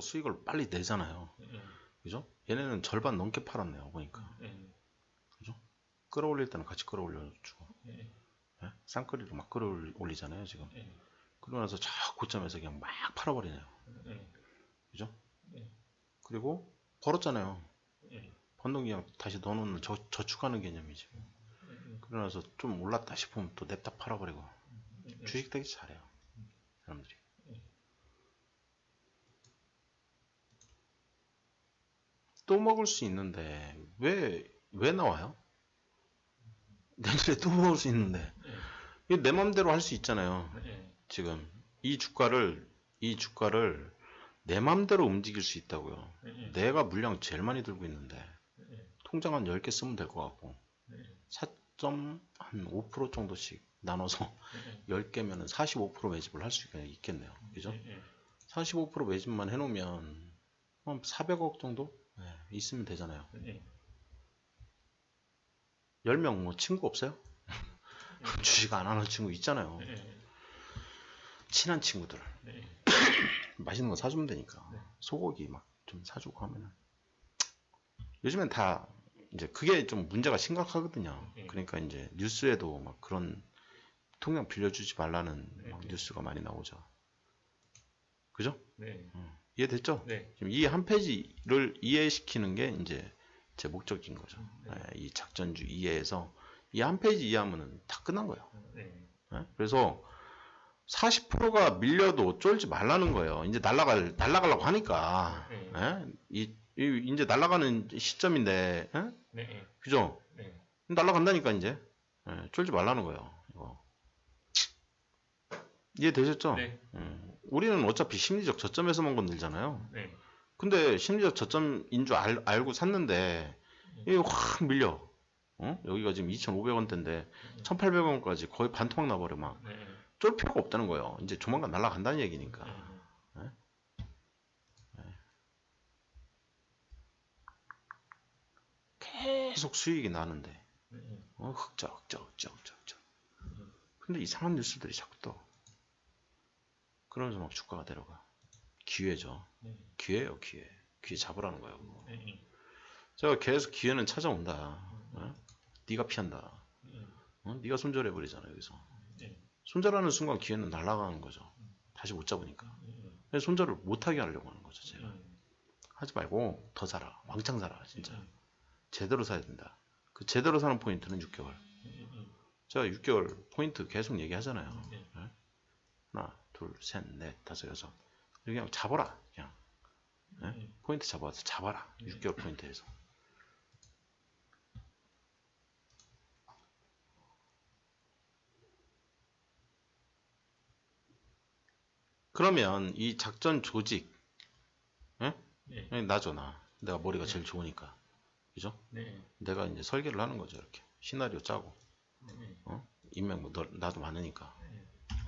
팔아서 수익을 빨리 내잖아요. 예. 그죠? 얘네는 절반 넘게 팔았네요. 보니까. 예. 그죠? 끌어올릴 때는 같이 끌어올려주고. 예. 예? 쌍끌이로 막 끌어올리잖아요. 지금. 예. 그러고 나서 저 고점에서 그냥 막 팔아버리네요. 예. 그죠? 예. 그리고 벌었잖아요. 예. 번동 그냥 다시 넣어놓는 저, 저축하는 개념이지. 예. 그러고 나서 좀 올랐다 싶으면 또 냅다 팔아버리고. 예. 주식 되게 잘해요. 사람들이. 또 먹을 수 있는데 왜 왜 나와요? 내년에 또 먹을 수 있는데 예. 이거 내 맘대로 할 수 있잖아요. 예. 지금 이 주가를 이 주가를 내 맘대로 움직일 수 있다고요. 예. 내가 물량 제일 많이 들고 있는데 예. 통장 한 10개 쓰면 될 것 같고 예. 4.5% 정도씩 나눠서 예. 10개면은 45% 매집을 할 수 있겠네요. 그죠? 예. 45% 매집만 해놓으면 한 400억 정도 네, 있으면 되잖아요. 예. 10명 뭐 친구 없어요? 주식 안 하는 친구 있잖아요. 예. 친한 친구들 예. 맛있는 거 사주면 되니까 네. 소고기 막 좀 사주고 하면은 요즘엔 다 이제 그게 좀 문제가 심각하거든요. 네. 그러니까 이제 뉴스에도 막 그런 통장 빌려주지 말라는 네. 막 뉴스가 많이 나오죠. 그죠? 네. 음, 이해됐죠? 네. 지금 이 한 페이지를 이해시키는 게 이제 제 목적인 거죠. 네. 예, 이 작전주 이해에서 이 한 페이지 이해하면은 다 끝난 거예요. 네. 예? 그래서 40%가 밀려도 쫄지 말라는 거예요. 이제 날라갈 날라가려고 하니까. 네. 예? 이, 이 이제 날라가는 시점인데, 예? 네. 그죠? 네. 날라간다니까 이제 예, 쫄지 말라는 거예요. 이해되셨죠? 네. 음, 우리는 어차피 심리적 저점에서만 건들잖아요. 네. 근데 심리적 저점인 줄 알, 알고 샀는데 이게 확 밀려. 어? 여기가 지금 2,500원대인데 1,800원까지 거의 반토막 나버려 막. 네. 쫄 필요가 없다는 거예요. 이제 조만간 날아간다는 얘기니까. 네. 계속 수익이 나는데 네. 어, 흑자 흑자 흑자 흑자 흑자. 근데 이상한 뉴스들이 자꾸 떠. 그러면서 막 주가가 내려가. 기회죠. 네. 기회예요 기회. 기회 잡으라는 거예요. 그거. 네. 제가 계속 기회는 찾아온다. 어? 네가 피한다. 네. 어? 네가 손절해 버리잖아 여기서. 네. 손절하는 순간 기회는 날아가는 거죠. 다시 못 잡으니까. 네. 그래서 손절을 못하게 하려고 하는 거죠 제가. 네. 하지 말고 더 사라. 왕창 사라 진짜. 네. 제대로 사야 된다. 그 제대로 사는 포인트는 6개월. 네. 제가 6개월 포인트 계속 얘기하잖아요. 네. 예? 하나, 둘, 셋, 넷, 다섯, 여섯. 그냥 잡아라. 그냥 예? 네. 포인트 잡아서 잡아라. 네. 6개월 포인트에서. 그러면 이 작전 조직, 예? 네. 예, 나죠 나. 내가 머리가 제일 좋으니까, 그죠? 네. 내가 이제 설계를 하는 거죠 이렇게 시나리오 짜고, 네. 어? 인맥 뭐 너- 나도 많으니까, 네.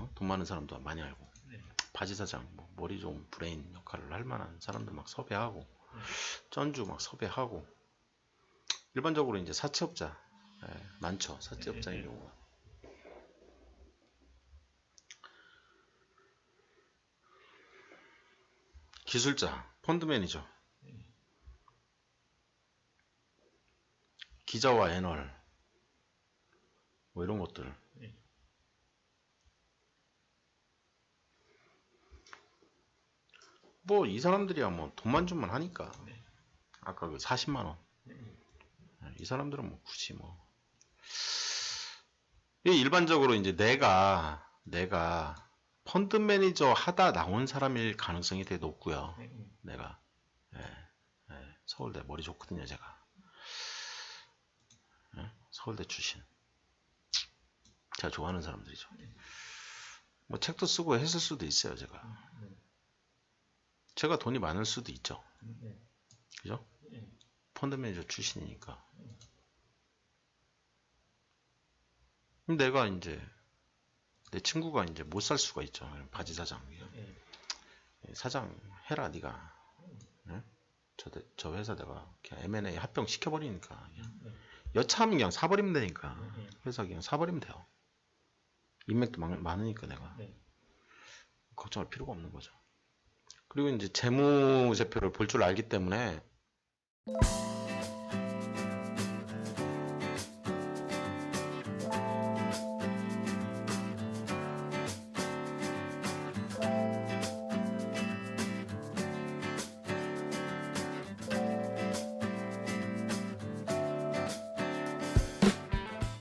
어? 돈 많은 사람도 많이 알고, 네. 바지 사장, 뭐 머리 좋은 브레인 역할을 할 만한 사람들 막 섭외하고, 네. 전주 막 섭외하고, 일반적으로 이제 사채업자 예, 많죠 사채업자의 네. 경우가. 기술자, 펀드 매니저, 네. 기자와 애널, 뭐 이런 것들. 네. 뭐 이 사람들이야 뭐 돈만 주면 하니까. 네. 아까 그 40만 원. 네. 이 사람들은 뭐 굳이 뭐. 이 일반적으로 이제 내가 내가 펀드 매니저 하다 나온 사람일 가능성이 되게 높고요. 네. 내가 예, 예, 서울대 머리 좋거든요, 제가. 예, 서울대 출신. 제가 좋아하는 사람들이죠. 뭐 책도 쓰고 했을 수도 있어요, 제가. 제가 돈이 많을 수도 있죠. 네. 그죠? 네. 펀드 매니저 출신이니까. 그럼 내가 이제 내 친구가 이제 못 살 수가 있죠. 바지 사장. 네. 사장 해라 네가. 응? 저, 대- 저 회사 내가 그냥 M&A 합병 시켜버리니까 그냥 네. 여차하면 그냥 사버리면 되니까 네. 회사 그냥 사버리면 돼요. 인맥도 많, 많으니까 내가 네. 걱정할 필요가 없는 거죠. 그리고 이제 재무제표를 볼 줄 알기 때문에